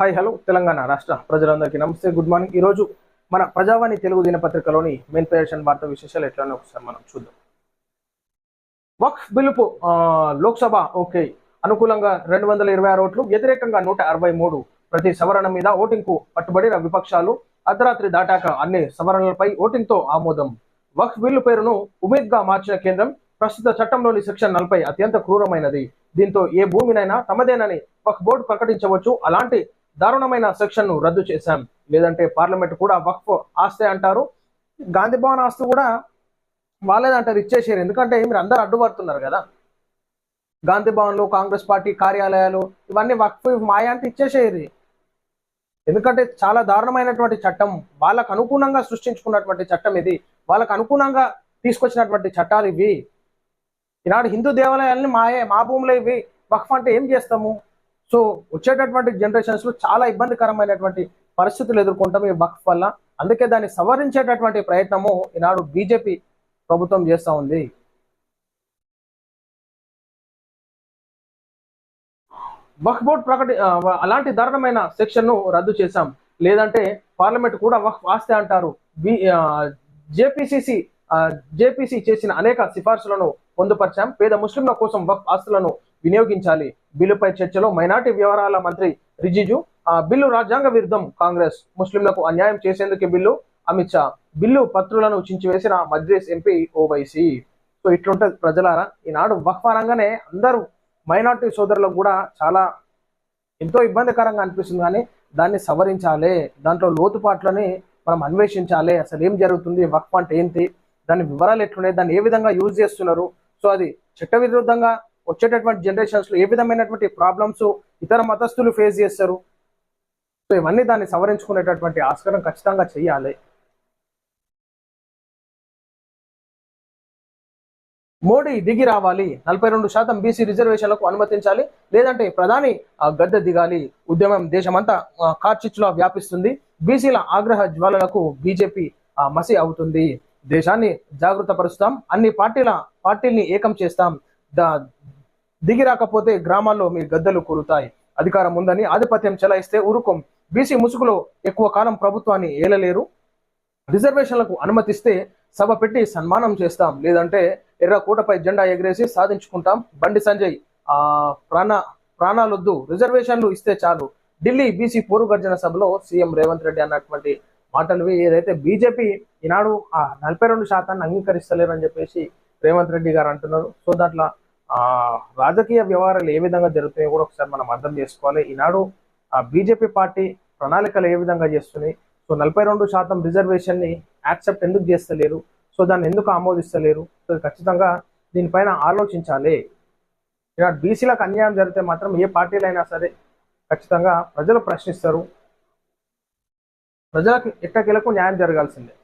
Hi hello Telangana రాష్ట్ర ప్రజలందరికీ నమస్తే గుడ్ మార్నింగ్. ఈరోజు మన ప్రజావాణి తెలుగు దినపత్రికలోని మెయిన్ ప్రదర్శన వార్త విశేషాలు ఎట్లా ఒకసారి మనం చూద్దాం. వక్ఫ్ బిల్లుకు లోక్సభ ఓకే. అనుకూలంగా రెండు వందల ఇరవై ఆరు ఓట్లు వ్యతిరేకంగా నూట అరవై మూడు ప్రతి సవరణ మీద ఓటింగ్కు పట్టుబడిన విపక్షాలు అర్ధరాత్రి దాటాక అన్ని సవరణలపై ఓటింగ్తో ఆమోదం. వక్ఫ్ బిల్లు పేరును ఉమేద్గా మార్చిన కేంద్రం ప్రస్తుత చట్టంలోని సెక్షన్ నలభై అత్యంత క్రూరమైనది. దీంతో ఏ భూమినైనా తమదేనని వక్ఫ్ బోర్డు ప్రకటించవచ్చు. అలాంటి దారుణమైన సెక్షన్ రద్దు చేశాం. లేదంటే పార్లమెంట్ కూడా వక్ఫ్ ఆస్తి అంటారు. గాంధీ భవన్ ఆస్తి కూడా వాళ్ళేదంటారు ఇచ్చేసారు ఎందుకంటే మీరు అందరు అడ్డుపడుతున్నారు కదా. గాంధీ భవన్లు కాంగ్రెస్ పార్టీ కార్యాలయాలు ఇవన్నీ వక్ఫ్ మాయా అంటే ఇచ్చేసేది ఎందుకంటే చాలా దారుణమైనటువంటి చట్టం. వాళ్ళకు అనుగుణంగా సృష్టించుకున్నటువంటి చట్టం ఇది. వాళ్ళకు అనుగుణంగా తీసుకొచ్చినటువంటి చట్టాలు ఇవి. ఈనాడు హిందూ దేవాలయాల్ని మాయే మా భూములు ఇవి. వక్ఫ్ అంటే ఏం చేస్తాము? సో వచ్చేటటువంటి జనరేషన్స్లో చాలా ఇబ్బందికరమైనటువంటి పరిస్థితులు ఎదుర్కొంటాం ఈ వక్ఫ్ వల్ల. అందుకే దాన్ని సవరించేటటువంటి ప్రయత్నము ఈనాడు బీజేపీ ప్రభుత్వం చేస్తూ ఉంది. వక్ఫ్ బోర్డ్ ప్రకటి అలాంటి దారుణమైన సెక్షన్ను రద్దు చేశాం. లేదంటే పార్లమెంట్ కూడా వక్ఫ్ ఆస్తే అంటారు. బి జేపీసీసీ జేపీసీ చేసిన అనేక సిఫార్సులను పొందుపరిచాం. పేద ముస్లింల కోసం వక్ఫ్ ఆస్తులను వినియోగించాలి. బిల్లుపై చర్చలో మైనార్టీ వ్యవహారాల మంత్రి రిజిజు ఆ, బిల్లు రాజ్యాంగ విరుద్ధం కాంగ్రెస్ ముస్లింలకు అన్యాయం చేసేందుకు బిల్లు అమిత్ షా బిల్లు పత్రులను చించివేసిన మజ్లిస్ ఎంపీ ఓవైసీ. సో ఇట్లుంటది ప్రజలారా. ఈనాడు వక్ఫ్ అందరూ మైనార్టీ సోదరులకు కూడా చాలా ఎంతో ఇబ్బందికరంగా అనిపిస్తుంది కానీ దాన్ని సవరించాలి. దాంట్లో లోతుపాట్లని మనం అన్వేషించాలి. అసలు ఏం జరుగుతుంది? వక్ఫ్ అంటే ఏంటి? దాని వివరాలు ఎట్లున్నాయి? దాన్ని ఏ విధంగా యూజ్ చేస్తున్నారు? సో అది చట్ట విరుద్ధంగా వచ్చేటటువంటి జనరేషన్స్లో ఏ విధమైనటువంటి ప్రాబ్లమ్స్ ఇతర మతస్థులు ఫేస్ చేస్తారు? సో ఇవన్నీ దాన్ని సవరించుకునేటటువంటి ఆస్కారం ఖచ్చితంగా చేయాలి. మోడీ దిగి రావాలి. నలభై రెండు శాతం బీసీ రిజర్వేషన్లకు అనుమతించాలి. లేదంటే ప్రధాని గద్దె దిగాలి. ఉద్యమం దేశమంతా కార్చిచ్చులా వ్యాపిస్తుంది. బీసీల ఆగ్రహ జ్వాలలకు బీజేపీ మసి అవుతుంది. దేశాన్ని జాగృత పరుస్తాం అన్ని పార్టీల పార్టీల్ని ఏకం చేస్తాం. దిగి రాకపోతే గ్రామాల్లో మీ గద్దెలు కురుతాయి. అధికారం ఉందని ఆధిపత్యం చెలాయిస్తే ఉరుకుం బీసీ ముసుగులో ఎక్కువ కాలం ప్రభుత్వాన్ని ఏలలేరు. రిజర్వేషన్లకు అనుమతిస్తే సభ పెట్టి సన్మానం చేస్తాం. లేదంటే ఎర్రకోటపై జెండా ఎగరేసి సాధించుకుంటాం. బండి సంజయ్ ఆ ప్రాణ ప్రాణాలొద్దు. రిజర్వేషన్లు ఇస్తే చాలు. ఢిల్లీ బీసీ పూర్వగర్జన సభలో సీఎం రేవంత్ రెడ్డి అన్నటువంటి మాటలు ఏదైతే బీజేపీ ఈనాడు ఆ నలభై రెండు శాతాన్ని అంగీకరిస్తలేరు అని చెప్పేసి రేవంత్ రెడ్డి గారు అంటున్నారు. సో దాంట్లో రాజకీయ వ్యవహారాలు ఏ విధంగా జరుగుతాయో కూడా ఒకసారి మనం అర్థం చేసుకోవాలి. ఈనాడు ఆ బీజేపీ పార్టీ ప్రణాళికలు ఏ విధంగా చేస్తున్నాయి? సో నలభై రెండు శాతం రిజర్వేషన్ని యాక్సెప్ట్ ఎందుకు చేస్తలేరు? సో దాన్ని ఎందుకు ఆమోదిస్తలేరు? సో ఖచ్చితంగా దీనిపైన ఆలోచించాలి. ఈనాడు బీసీలకు అన్యాయం జరిగితే మాత్రం ఏ పార్టీలైనా సరే ఖచ్చితంగా ప్రజలు ప్రశ్నిస్తారు. ప్రజలకు ఎట్టకేలకు న్యాయం జరగాల్సిందే.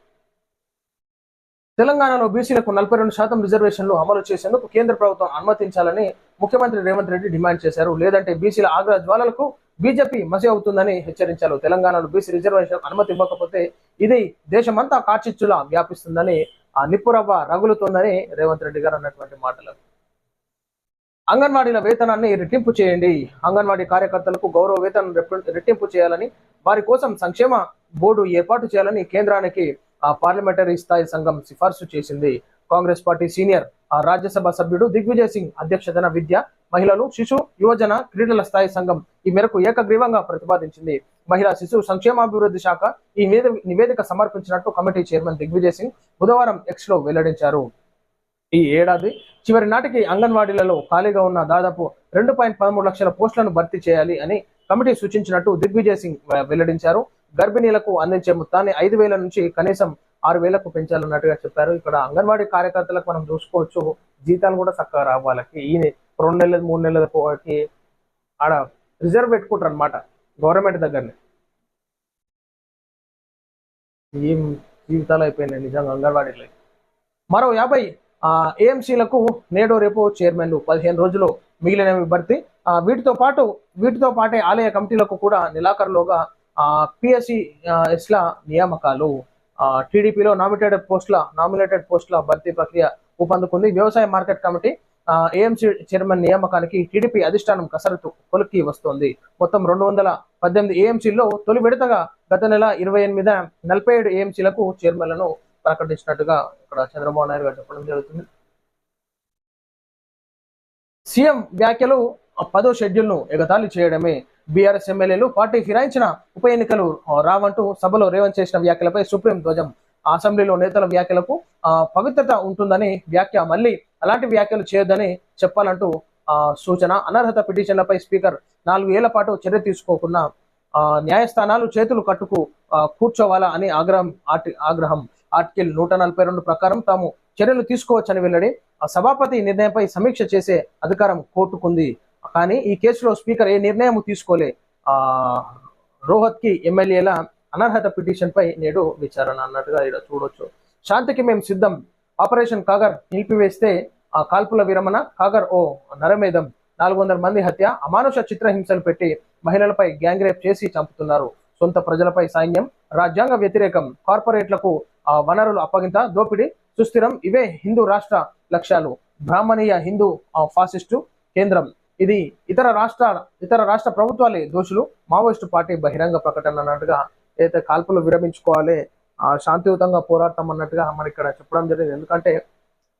తెలంగాణలో బీసీలకు నలభై రెండు శాతం రిజర్వేషన్లు అమలు చేసేందుకు కేంద్ర ప్రభుత్వం అనుమతించాలని ముఖ్యమంత్రి రేవంత్ రెడ్డి డిమాండ్ చేశారు. లేదంటే బీసీల ఆగ్రహ జ్వాలలకు బీజేపీ మసి అవుతుందని హెచ్చరించారు. తెలంగాణలో బీసీ రిజర్వేషన్ అనుమతి ఇవ్వకపోతే ఇది దేశమంతా కాచిచ్చులా వ్యాపిస్తుందని ఆ నిప్పురవ్వ రగులుతోందని రేవంత్ రెడ్డి గారు అన్నటువంటి మాటలు. అంగన్వాడీల వేతనాన్ని రెట్టింపు చేయండి. అంగన్వాడీ కార్యకర్తలకు గౌరవ వేతనం రెట్టింపు చేయాలని వారి కోసం సంక్షేమ బోర్డు ఏర్పాటు చేయాలని కేంద్రానికి ఆ పార్లమెంటరీ స్థాయి సంఘం సిఫార్సు చేసింది. కాంగ్రెస్ పార్టీ సీనియర్ ఆ రాజ్యసభ సభ్యుడు దిగ్విజయ్ సింగ్ అధ్యక్షతన విద్య మహిళలు శిశు యువజన క్రీడల స్థాయి సంఘం ఈ మేరకు ఏకగ్రీవంగా ప్రతిపాదించింది. మహిళా శిశు సంక్షేమాభివృద్ధి శాఖ ఈ నివేదిక సమర్పించినట్టు కమిటీ చైర్మన్ దిగ్విజయ్ సింగ్ బుధవారం ఎక్స్లో వెల్లడించారు. ఈ ఏడాది చివరి నాటికి అంగన్వాడీలలో ఖాళీగా ఉన్న దాదాపు రెండు పాయింట్ పదమూడు లక్షల పోస్టులను భర్తీ చేయాలి అని కమిటీ సూచించినట్టు దిగ్విజయ్ సింగ్ వెల్లడించారు. గర్భిణీలకు అందించే మొత్తాన్ని ఐదు వేల నుంచి కనీసం ఆరు వేలకు పెంచాలన్నట్టుగా చెప్పారు. ఇక్కడ అంగన్వాడీ కార్యకర్తలకు మనం చూసుకోవచ్చు జీతాలు కూడా చక్కగా రావు వాళ్ళకి. ఈ రెండు నెలలు మూడు నెలలకి ఆడ రిజర్వ్ పెట్టుకుంటారు అనమాట గవర్నమెంట్ దగ్గరనే. ఏం జీవితాలు అయిపోయినాయి నిజంగా అంగన్వాడీలో మరో యాభై ఏఎంసీలకు నేడు రేపు చైర్మన్లు పదిహేను రోజులు మిగిలినవి భర్తీ వీటితో పాటు వీటితో పాటే ఆలయ కమిటీలకు కూడా నెలాఖరులోగా పిఎస్సి ఎస్ల నియామకాలు టీడీపీలో నామినేటెడ్ పోస్టుల నామినేటెడ్ పోస్టుల భర్తీ ప్రక్రియ ఊపందుకుంది. వ్యవసాయ మార్కెట్ కమిటీ ఏఎంసీ చైర్మన్ నియామకానికి టీడీపీ అధిష్టానం కసరత్తు కొలిక్కి వస్తోంది. మొత్తం రెండు వందల పద్దెనిమిది ఏఎంసీల్లో తొలి విడతగా గత నెల ఇరవై ఎనిమిది నలభై ఏడు ఏఎంసీలకు చైర్మన్లను ప్రకటించినట్టుగా ఇక్కడ చంద్రబాబు నాయుడు గారు చెప్పడం జరుగుతుంది. సీఎం వ్యాఖ్యలు పదో షెడ్యూల్ను ఎగతాళి చేయడమే బీఆర్ఎస్ ఎమ్మెల్యేలు పార్టీ ఫిరాయించిన ఉప ఎన్నికలు రావంటూ సభలో రేవంత్ చేసిన వ్యాఖ్యలపై సుప్రీం ధ్వజం. అసెంబ్లీలో నేతల వ్యాఖ్యలకు పవిత్రత ఉంటుందని వ్యాఖ్య. మళ్ళీ అలాంటి వ్యాఖ్యలు చేయొద్దని చెప్పాలంటూ సూచన. అనర్హత పిటిషన్లపై స్పీకర్ నాలుగు ఏళ్ళ పాటు చర్య తీసుకోకుండా ఆ, న్యాయస్థానాలు చేతులు కట్టుకు కూర్చోవాలా అని ఆగ్రహం ఆర్టి ఆగ్రహం ఆర్టికల్ నూట నలభై రెండు ప్రకారం తాము చర్యలు తీసుకోవచ్చని వెల్లడి సభాపతి నిర్ణయంపై సమీక్ష చేసే అధికారం కోర్టుకుంది. కానీ ఈ కేసులో స్పీకర్ ఏ నిర్ణయం తీసుకోలే. ఆ రోహత్కి ఎమ్మెల్యేల అనర్హత పిటిషన్ పై నేడు విచారణ అన్నట్టుగా ఇక్కడ చూడొచ్చు. శాంతికి మేము సిద్ధం. ఆపరేషన్ కాగర్ నిలిపివేస్తే ఆ కాల్పుల విరమణ కాగర్ ఓ నరమేధం. నాలుగు వందల మంది హత్య అమానుష చిత్రహింసలు పెట్టి మహిళలపై గ్యాంగ్ రేప్ చేసి చంపుతున్నారు. సొంత ప్రజలపై సైన్యం రాజ్యాంగ వ్యతిరేకం కార్పొరేట్లకు ఆ వనరులు అప్పగింత దోపిడీ సుస్థిరం ఇవే హిందూ రాష్ట్ర లక్ష్యాలు. బ్రాహ్మణీయ హిందూ ఫాసిస్టు కేంద్రం. ఇది ఇతర రాష్ట్ర ఇతర రాష్ట్ర ప్రభుత్వాలే దోషులు. మావోయిస్టు పార్టీ బహిరంగ ప్రకటన అన్నట్టుగా ఏదైతే కాల్పులు విరమించుకోవాలి ఆ శాంతియుతంగా పోరాటం అన్నట్టుగా మరి ఇక్కడ చెప్పడం జరిగింది. ఎందుకంటే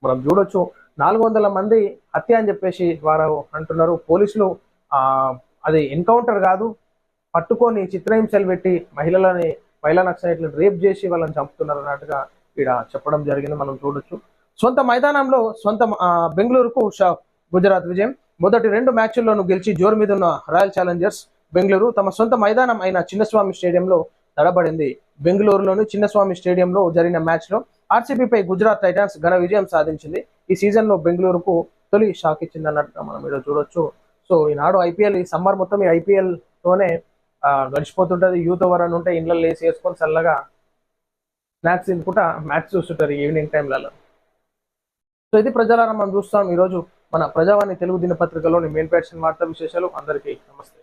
మనం చూడొచ్చు నాలుగు వందల మంది హత్య అని చెప్పేసి వారు అంటున్నారు. పోలీసులు ఆ అది ఎన్కౌంటర్ కాదు పట్టుకొని చిత్రహింసలు పెట్టి మహిళలని మహిళా నక్సలైట్లను రేప్ చేసి వాళ్ళని చంపుతున్నారు అన్నట్టుగా ఇక్కడ చెప్పడం జరిగింది. మనం చూడొచ్చు. సొంత మైదానంలో సొంత బెంగళూరుకు షాప్ గుజరాత్ విజయం. మొదటి రెండు మ్యాచ్ల్లోనూ గెలిచి జోరు మీద ఉన్న రాయల్ ఛాలెంజర్స్ బెంగళూరు తమ సొంత మైదానం అయిన చిన్నస్వామి స్టేడియంలో తడబడింది. బెంగళూరులోని చిన్నస్వామి స్టేడియంలో జరిగిన మ్యాచ్లో ఆర్సీబీపై గుజరాత్ టైటాన్స్ ఘన విజయం సాధించింది. ఈ సీజన్లో బెంగళూరుకు తొలి షాక్ ఇచ్చింది అన్నట్టుగా మనం ఈరోజు చూడొచ్చు. సో ఈనాడు ఐపీఎల్ ఈ సమ్మర్ మొత్తం ఈ ఐపీఎల్తోనే తోనే గడిచిపోతుంటది. యూత్ ఓవర్ అని ఉంటే ఇండ్లలో లేసి వేసుకొని చల్లగా స్నాక్స్ తినుకుంటా మ్యాచ్ చూస్తుంటారు ఈవినింగ్ టైంలలో. సో ఇది ప్రజలారా మనం చూస్తాం. ఈరోజు మన ప్రజావాణి తెలుగు దినపత్రికలోని మెయిన్ ప్యాక్షన్ వార్తా విశేషాలు అందరికీ నమస్తే.